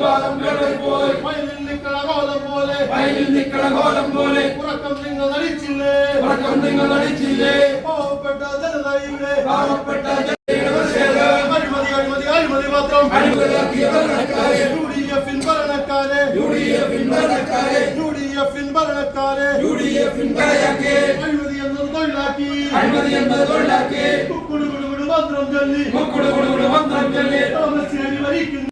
പ്രതിവാദം കടൽ പോലെ വയലിൽ നിൽക്കണകോലം പോലെ വയലിൽ നിൽക്കണകോലം പോലെ ഉറക്കം നിങ്ങൾ നടിച്ചില്ലേ ഉറക്കം നിങ്ങൾ നടിച്ചില്ലേ പാവപ്പെട്ട ജനതയില്ലേ പാവപ്പെട്ട അഴിമതി അഴിമതി അഴിമതി മാത്രം യു ഡി എഫിൻ ഭരണക്കാരെ യു ഡി എഫിൻ ഭരണക്കാരെ യു ഡി എഫിൻ ഭരണക്കാരെ യു ഡി എഫിൻ ഭരണക്കാരെ അഴിമതി എന്നത് തൊഴിലാക്കി അഴിമതി എന്നത് തൊഴിലാക്കി കുക്കുടു കുടു കുടു മന്ത്രം ചൊല്ലി കുക്കുടു കുടു കുടു മന്ത്രം ചൊല്ലി താമസിയാനി വഹിക്കുന്നു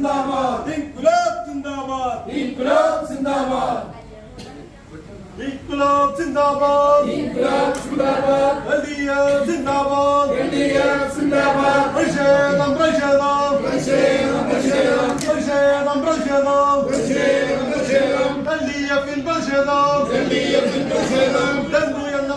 जिंदाबाद इनकलाब जिंदाबाद इनकलाब जिंदाबाद इनकलाब जिंदाबाद इनकलाब जिंदाबाद हल्दिया जिंदाबाद हल्दिया जिंदाबाद प्रशेदम प्रशेदम प्रशेदम प्रशेदम प्रशेदम प्रशेदम प्रशेदम പ്രക്ഷേപം ഹൽദിയ പിൻ പ്രക്ഷേപം ഹൽദിയ പിൻ പ്രക്ഷേപം ഡെങ്കു എന്ന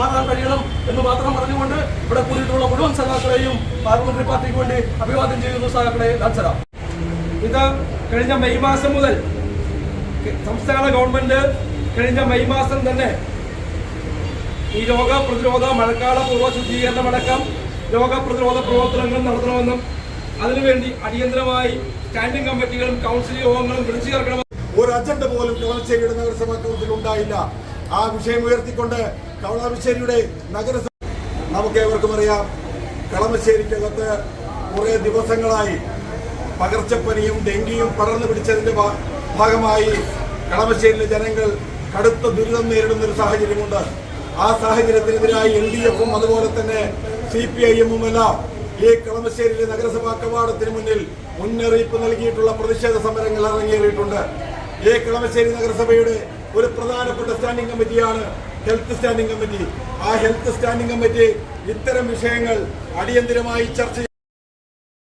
മാറാൻ കഴിയണം എന്ന് മാത്രം പറഞ്ഞുകൊണ്ട് ഇവിടെ കൂടിയിട്ടുള്ള മുഴുവൻ സഖാക്കളെയും പാർലമെന്ററി പാർട്ടിക്ക് വേണ്ടി അഭിവാദ്യം ചെയ്യുന്നു സഖാക്കളെ ലാൻസറാം ഇത് കഴിഞ്ഞ മെയ് മാസം മുതൽ സംസ്ഥാന ഗവൺമെന്റ് കഴിഞ്ഞ മെയ് മാസം തന്നെ ഈ രോഗ പ്രതിരോധ മഴക്കാല പൂർവ ശുചീകരണമടക്കം രോഗപ്രതിരോധ പ്രവർത്തനങ്ങൾ നടത്തണമെന്നും അതിനുവേണ്ടി അടിയന്തരമായി സ്റ്റാൻഡിംഗ് കമ്മിറ്റികളും കൗൺസിൽ യോഗങ്ങളും വിളിച്ചു ചേർക്കണമെന്നും ഒരു അജണ്ട പോലും കളമശ്ശേരിയുടെ നഗരസഭാ കൗൺസിൽ ഉണ്ടായില്ല. ആ വിഷയം ഉയർത്തിക്കൊണ്ട് കളമശ്ശേരിയുടെ നഗരസഭ നമുക്ക് ഏവർക്കും അറിയാം. കളമശ്ശേരിക്കകത്ത് കുറേ ദിവസങ്ങളായി പകർച്ചപ്പനിയും ഡെങ്കിയും പടർന്നു പിടിച്ചതിന്റെ ഭാഗമായി കളമശ്ശേരിയിലെ ജനങ്ങൾ കടുത്ത ദുരിതം നേരിടുന്ന ഒരു സാഹചര്യമുണ്ട്. ആ സാഹചര്യത്തിനെതിരായി എൽ ഡി എഫും അതുപോലെ തന്നെ സി പി ഐ എമ്മും എല്ലാം ഈ കളമശ്ശേരിയിലെ നഗരസഭാ കവാടത്തിന് മുന്നിൽ മുന്നറിയിപ്പ് നൽകിയിട്ടുള്ള പ്രതിഷേധ സമരങ്ങൾ ഇറങ്ങിയേറിയിട്ടുണ്ട് ഈ കളമശ്ശേരി നഗരസഭയുടെ ഒരു പ്രധാനപ്പെട്ട സ്റ്റാൻഡിംഗ് കമ്മിറ്റിയാണ് ഹെൽത്ത് സ്റ്റാൻഡിംഗ് കമ്മിറ്റി ആ ഹെൽത്ത് സ്റ്റാൻഡിംഗ് കമ്മിറ്റി ഇത്തരം വിഷയങ്ങൾ അടിയന്തിരമായി ചർച്ച